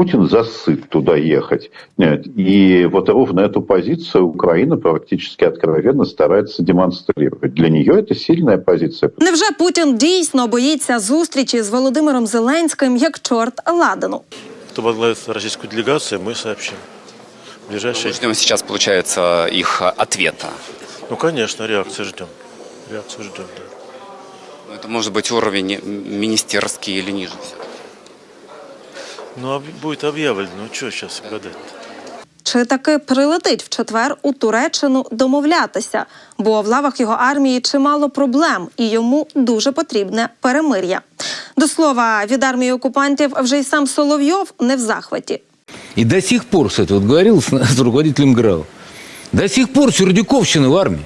Путин засыт туда ехать. Нет, И вот ровно эту позицию Украина практически откровенно старается демонстрировать. Для нее это сильная позиция. Невже Путін дійсно боїться зустрічі з Володимиром Зеленським як чорт ладану? Кто возглавит российскую делегацию, мы сообщим. В ближайшие... Ждем сейчас, получается, их ответа. Ну, конечно, реакции ждем. Реакцию ждем, да. Ну, Это может быть уровень министерский или ниже. Ну, об- будет объявлено. Ну, что сейчас гадать Чи таки прилетить в четвер у Туреччину домовлятися? Бо в лавах його армії чимало проблем, і йому дуже потрібне перемир'я. До слова, від армії окупантів вже й сам Соловйов не в захваті. И до сих пор, кстати, вот говорил с, с руководителем ГРАУ, до сих пор Сердюковщина в армии,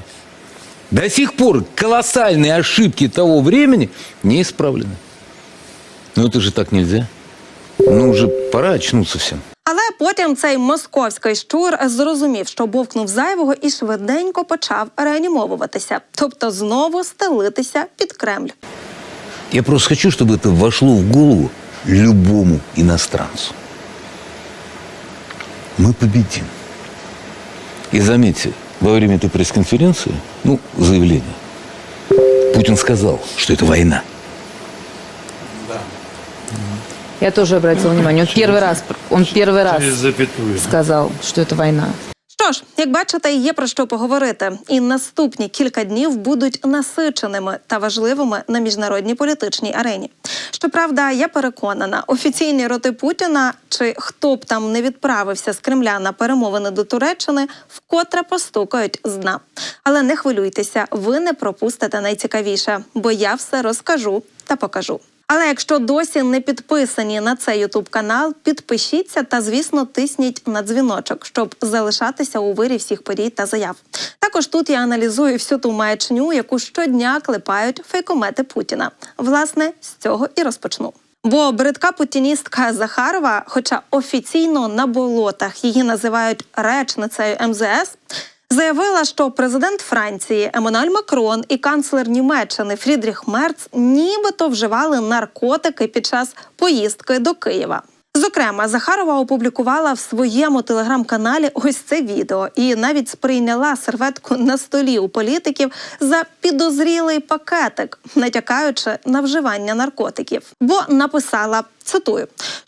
до сих пор колоссальные ошибки того времени не исправлены. Но это же так нельзя. Ну, уже пора очнуться всем. Але потім цей московський щур зрозумів, що бовкнув зайвого і швиденько почав реанімовуватися, тобто знову стелитися під Кремль. Я просто хочу, чтобы это вошло в голову любому иностранцу. Мы победим. И заметьте, во время этой пресс-конференции, ну, заявление, Путин сказал, что это война. Я тоже обратила внимание. Он первый раз, он первый раз запятую. сказал, что это война. Що ж, як бачите, є про що поговорити, і наступні кілька днів будуть насиченими та важливими на міжнародній політичній арені. Щоправда, я переконана, офіційні роти Путіна чи хто б там не відправився з Кремля на перемовини до Туреччини, вкотре постукають з дна. Але не хвилюйтеся, ви не пропустите найцікавіше, бо я все розкажу та покажу. Але якщо досі не підписані на цей ютуб канал, підпишіться та, звісно, тисніть на дзвіночок, щоб залишатися у вирі всіх подій та заяв. Також тут я аналізую всю ту маячню, яку щодня клепають фейкомети Путіна. Власне, з цього і розпочну. Бо бридка путіністка Захарова, хоча офіційно на болотах її називають речницею МЗС, заявила, що президент Франції Еммануель Макрон і канцлер Німеччини Фрідріх Мерц нібито вживали наркотики під час поїздки до Києва. Зокрема, Захарова опублікувала в своєму телеграм-каналі ось це відео і навіть сприйняла серветку на столі у політиків за підозрілий пакетик, натякаючи на вживання наркотиків. Бо написала цитую: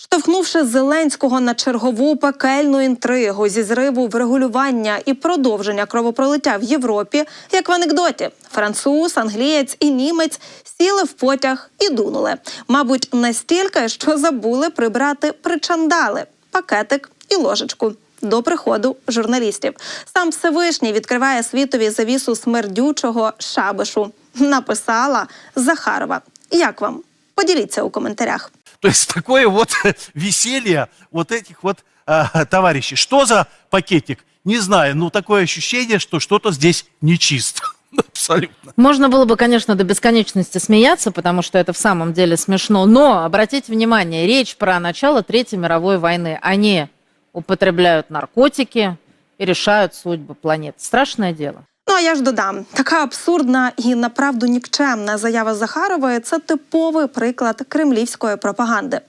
штовхнувши Зеленського на чергову пекельну інтригу зі зриву врегулювання і продовження кровопролиття в Європі, як в анекдоті, француз, англієць і німець сіли в потяг і дунули. Мабуть, настільки, що забули прибрати причандали, пакетик і ложечку. До приходу журналістів сам Всевишній відкриває світові завісу смердючого шабишу. Написала Захарова. Як вам? Поділіться у коментарях. То есть такое вот веселье вот этих вот э, товарищей. Что за пакетик? Не знаю, но такое ощущение, что что-то здесь нечисто. Абсолютно. Можно было бы, конечно, до бесконечности смеяться, потому что это в самом деле смешно. Но обратите внимание, речь про начало Третьей мировой войны. Они употребляют наркотики и решают судьбы планеты. Страшное дело. А я ж додам, така абсурдна і направду нікчемна заява Захарової це типовий приклад кремлівської пропаганди.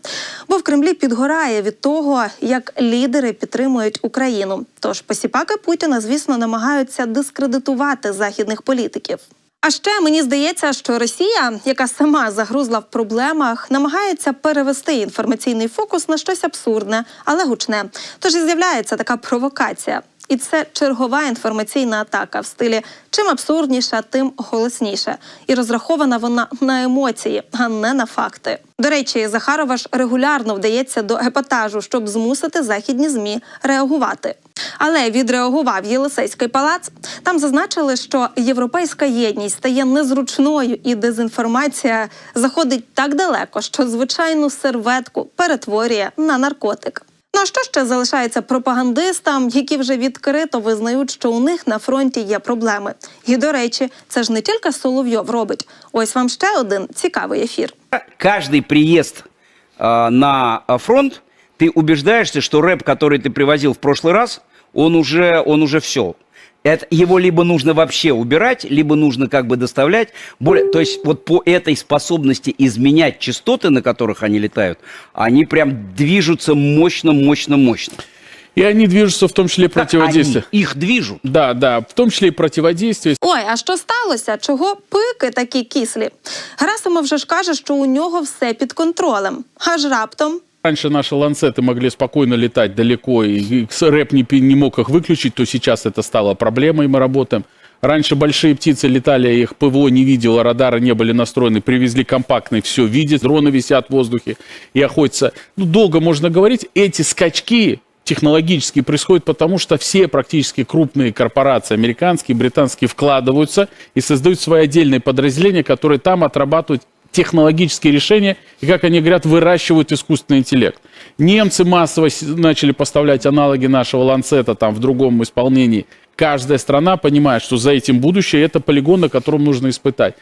Бо в Кремлі підгорає від того, як лідери підтримують Україну. Тож посіпаки Путіна, звісно, намагаються дискредитувати західних політиків. А ще мені здається, що Росія, яка сама загрузла в проблемах, намагається перевести інформаційний фокус на щось абсурдне, але гучне. Тож і з'являється така провокація. І це чергова інформаційна атака в стилі чим абсурдніша, тим голосніше. І розрахована вона на емоції, а не на факти. До речі, Захарова ж регулярно вдається до епатажу, щоб змусити західні змі реагувати. Але відреагував Єлисейський палац. Там зазначили, що європейська єдність стає незручною, і дезінформація заходить так далеко, що звичайну серветку перетворює на наркотик. Ну а що ще залишається пропагандистам, які вже відкрито визнають, що у них на фронті є проблеми. І до речі, це ж не тільки Соловйов робить. Ось вам ще один цікавий ефір. каждый приезд э, на э, фронт ты убеждаешься, что рэп, который ты привозил в прошлый раз, он уже, он уже все. Это, его либо нужно вообще убирать, либо нужно как бы доставлять. Более, то есть вот по этой способности изменять частоты, на которых они летают, они прям движутся мощно, мощно, мощно. И они движутся в том числе Как противодействие. они? Их движут. Да, да, в том числе и противодействие. Ой, а що сталося? Чого пики такі кислі? Герасимов вже ж каже, що у нього все під контролем. Аж раптом Раньше наши ланцеты могли спокойно летать далеко, и рэп не, не мог их выключить, то сейчас это стало проблемой, мы работаем. Раньше большие птицы летали, их ПВО не видело, радары не были настроены, привезли компактный, все видит, дроны висят в воздухе и охотятся. Ну, долго можно говорить, эти скачки технологические происходят потому, что все практически крупные корпорации, американские, британские, вкладываются и создают свои отдельные подразделения, которые там отрабатывают технологические решения и, как они говорят, выращивают искусственный интеллект. Немцы массово начали поставлять аналоги нашего ланцета там в другом исполнении. Каждая страна понимает, что за этим будущее, это полигон, на котором нужно испытать.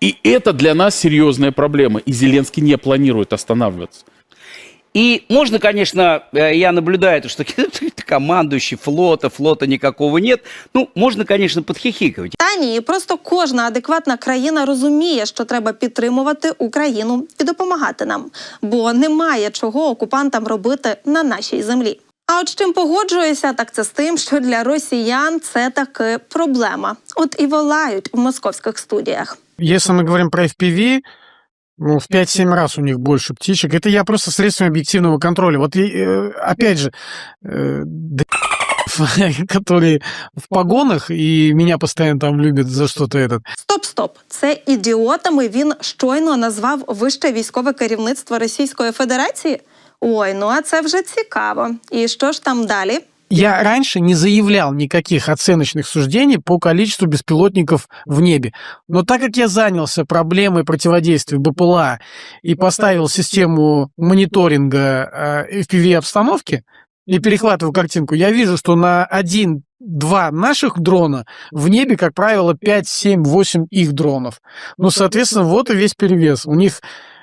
И это для нас серьезная проблема. И Зеленский не планирует останавливаться. И можно, конечно, э, я наблюдаю, что командующий флота, флота никакого нет. Ну, можно, конечно, подхихикивать. Та ні, просто кожна адекватна країна розуміє, що треба підтримувати Україну і допомагати нам, бо немає чого окупантам робити на нашій землі. А от з чим погоджуюся, так це з тим, що для росіян це таки проблема. От і волають в московських студіях. Если мы говорим про FPV, ну, в 5-7 раз у них больше птичек. Это я просто средствами объективного контроля. Вот, и, э, опять же, э, д- которые в погонах, и меня постоянно там любят за что-то этот. Стоп, стоп, це ідіотами він щойно назвав вище військове керівництво Російської Федерації. Ой, ну а це вже цікаво. І що ж там далі? Я раньше не заявлял никаких оценочных суждений по количеству беспилотников в небе. Но так как я занялся проблемой противодействия БПЛА и поставил систему мониторинга FPV-обстановки и перехватываю картинку, я вижу, что на один-два наших дрона в небе, как правило, 5, 7, 8 их дронов. Ну, соответственно, вот и весь перевес. У них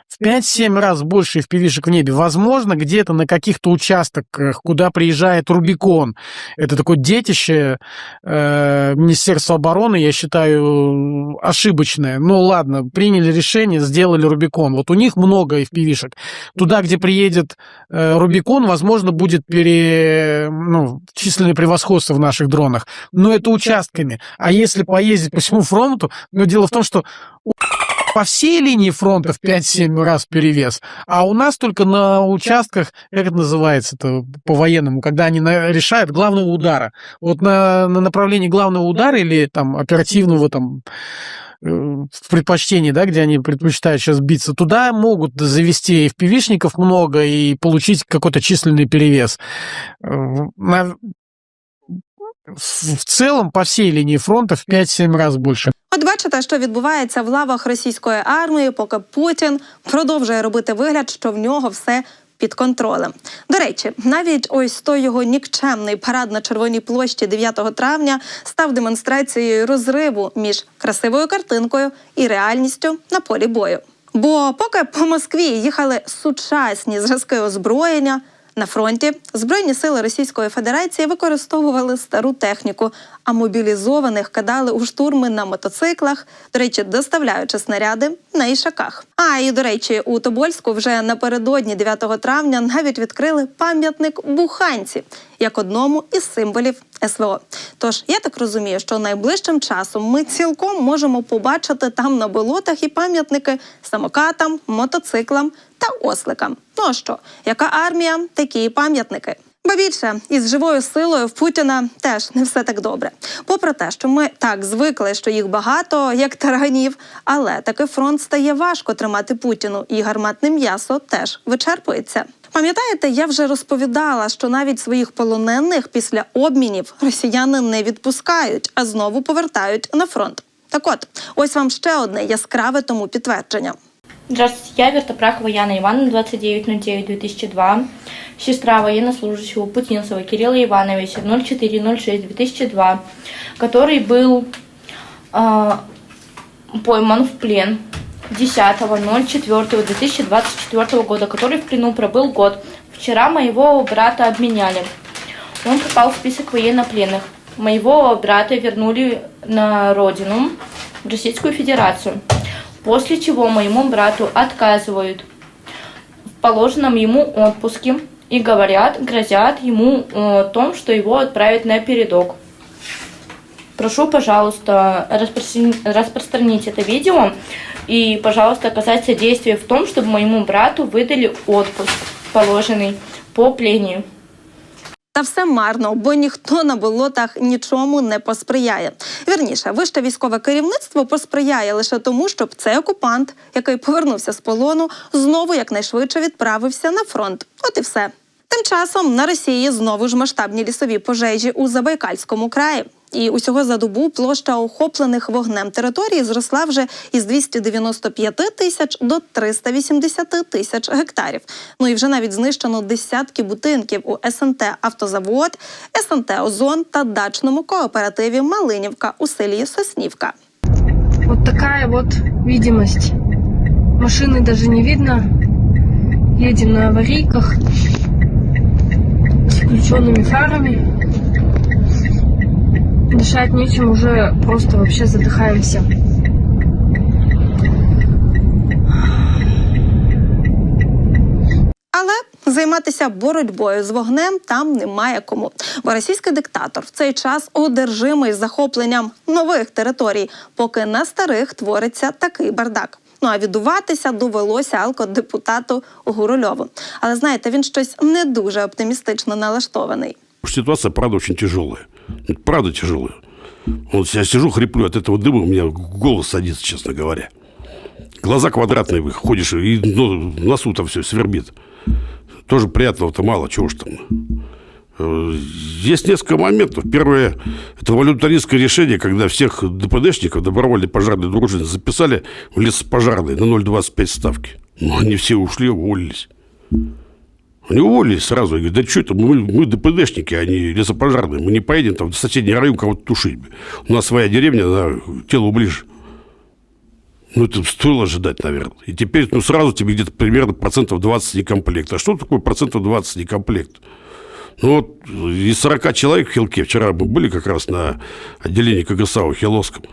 в 5-7 раз больше FPV-шек в небе. Возможно, где-то на каких-то участках, куда приезжает Рубикон. Это такое детище э, Министерства обороны, я считаю, ошибочное. Ну ладно, приняли решение, сделали Рубикон. Вот у них много FPV-шек. Туда, где приедет э, Рубикон, возможно, будет пере, ну, численное превосходство в наших дронах. Но это участками. А если поездить по всему фронту, но дело в том, что по всей линии фронта в 5-7 раз перевес, а у нас только на участках, как это называется-то по-военному, когда они на- решают главного удара. Вот на, на направлении главного удара или там оперативного там э, в предпочтении, да, где они предпочитают сейчас биться, туда могут завести FPV-шников много и получить какой-то численный перевес. Э, на- в целом по всей линии фронта в 5-7 раз больше. От бачите, що відбувається в лавах російської армії, поки Путін продовжує робити вигляд, що в нього все. Під контролем. До речі, навіть ось той його нікчемний парад на червоній площі 9 травня став демонстрацією розриву між красивою картинкою і реальністю на полі бою. Бо поки по Москві їхали сучасні зразки озброєння, на фронті Збройні сили Російської Федерації використовували стару техніку, а мобілізованих кидали у штурми на мотоциклах, до речі, доставляючи снаряди на ішаках. А і до речі, у Тобольську вже напередодні 9 травня навіть відкрили пам'ятник буханці як одному із символів СВО. Тож я так розумію, що найближчим часом ми цілком можемо побачити там на болотах і пам'ятники самокатам, мотоциклам та осликам. Ну а що, яка армія, такі і пам'ятники. Ба більше із живою силою в Путіна теж не все так добре. Попри те, що ми так звикли, що їх багато, як таранів, але таки фронт стає важко тримати Путіну, і гарматне м'ясо теж вичерпується. Пам'ятаєте, я вже розповідала, що навіть своїх полонених після обмінів росіяни не відпускають, а знову повертають на фронт. Так от, ось вам ще одне яскраве тому підтвердження. Здравствуйте, я Вертопракова Яна Ивановна, 29.09.2002, сестра военнослужащего Путинцева Кирилла Ивановича, 04.06.2002, который был э, пойман в плен 10.04.2024 года, который в плену пробыл год. Вчера моего брата обменяли. Он попал в список военнопленных. моего брата вернули на родину, в Российскую Федерацию. После чего моему брату отказывают в положенном ему отпуске и говорят, грозят ему э, том, что его отправят на передок. Прошу, пожалуйста, распространить, распространить это видео и, пожалуйста, оказать содействие в том, чтобы моему брату выдали отпуск положенный по плению. Та все марно, бо ніхто на болотах нічому не посприяє. Вірніше, вище військове керівництво посприяє лише тому, щоб цей окупант, який повернувся з полону, знову якнайшвидше відправився на фронт. От і все. Тим часом на Росії знову ж масштабні лісові пожежі у Забайкальському краї. І усього за добу площа охоплених вогнем території зросла вже із 295 тисяч до 380 тисяч гектарів. Ну і вже навіть знищено десятки будинків у СНТ Автозавод, СНТ Озон та дачному кооперативі Малинівка у селі Соснівка. Вот такая вот видимость. Машины даже не видно. Едем на аварийках с включенными фарами. Дышать нечем, уже просто вообще задыхаемся. Займатися боротьбою з вогнем там немає кому. Бо російський диктатор в цей час одержимий захопленням нових територій, поки на старих твориться такий бардак. Ну а відуватися довелося алкодепутату Гурульову. Але знаєте, він щось не дуже оптимістично налаштований. Ситуация, правда, очень тяжелая. Правда тяжелая. Вот я сижу, хриплю от этого дыма, у меня голос садится, честно говоря. Глаза квадратные, ходишь, и ну, носу там все свербит. Тоже приятного-то мало, чего ж там. Э, Есть несколько моментов. Первое, это волюнтаристское решение, когда всех ДПДшников, добровольной пожарной дружины, записали в лесопожарные на 0,25 ставки. Ну, они все ушли, уволились. Они уволились сразу. Я говорю, да что это, мы, мы ДПДшники, а не лесопожарные. Мы не поедем там в соседний район кого-то тушить. У нас своя деревня, она к телу ближе. Ну, это стоило ожидать, наверное. И теперь, ну, сразу тебе где-то примерно процентов 20 некомплект. А что такое процентов 20 некомплект? Ну, вот из 40 человек в Хилке, вчера мы были как раз на отделении КГСА у Хиловском.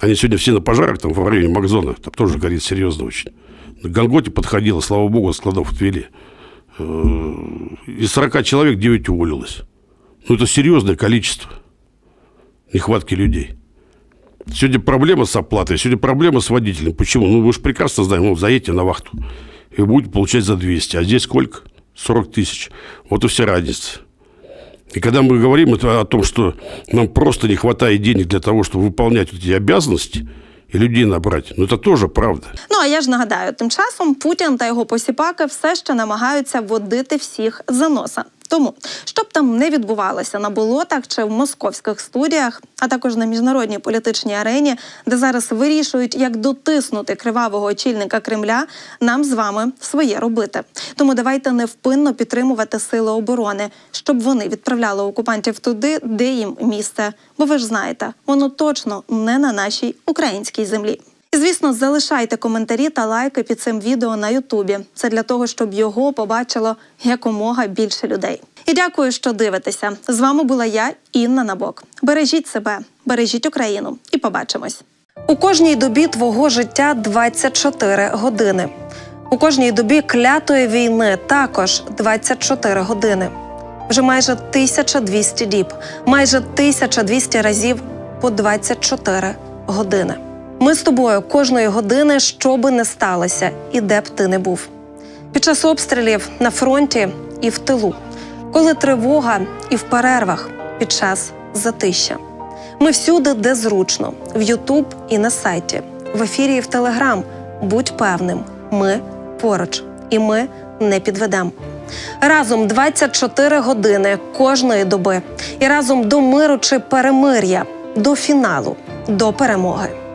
Они сегодня все на пожарах, там, в районе Макзона. Там тоже горит серьезно очень. На Ганготе подходило, слава богу, складов отвели. Э, Из 40 человек 9 уволилось. Ну, это серьезное количество нехватки людей. Сегодня проблема с оплатой, сегодня проблема с водителем. Почему? Ну, вы же прекрасно знаете, ну, заедете на вахту, и будете получать за 200. А здесь сколько? 40 тысяч. Вот и вся разница. И когда мы говорим о том, что нам просто не хватает денег для того, чтобы выполнять эти обязанности и людей набрати. ну це тоже правда. Ну а я ж нагадаю, тим часом Путін та його посіпаки все ще намагаються водити всіх за носа. Тому, щоб там не відбувалося на болотах чи в московських студіях, а також на міжнародній політичній арені, де зараз вирішують, як дотиснути кривавого очільника Кремля, нам з вами своє робити. Тому давайте невпинно підтримувати сили оборони, щоб вони відправляли окупантів туди, де їм місце. Бо ви ж знаєте, воно точно не на нашій українській землі. І, звісно, залишайте коментарі та лайки під цим відео на Ютубі. Це для того, щоб його побачило якомога більше людей. І дякую, що дивитеся. З вами була я, Інна Набок. Бережіть себе, бережіть Україну і побачимось. У кожній добі твого життя 24 години. У кожній добі клятої війни також 24 години. Вже майже 1200 діб, майже 1200 разів по 24 години. Ми з тобою кожної години, що би не сталося, і де б ти не був. Під час обстрілів на фронті і в тилу, коли тривога і в перервах під час затища. Ми всюди, де зручно, в Ютуб і на сайті, в ефірі і в Телеграм. Будь певним, ми поруч, і ми не підведемо. Разом 24 години кожної доби, і разом до миру чи перемир'я, до фіналу, до перемоги.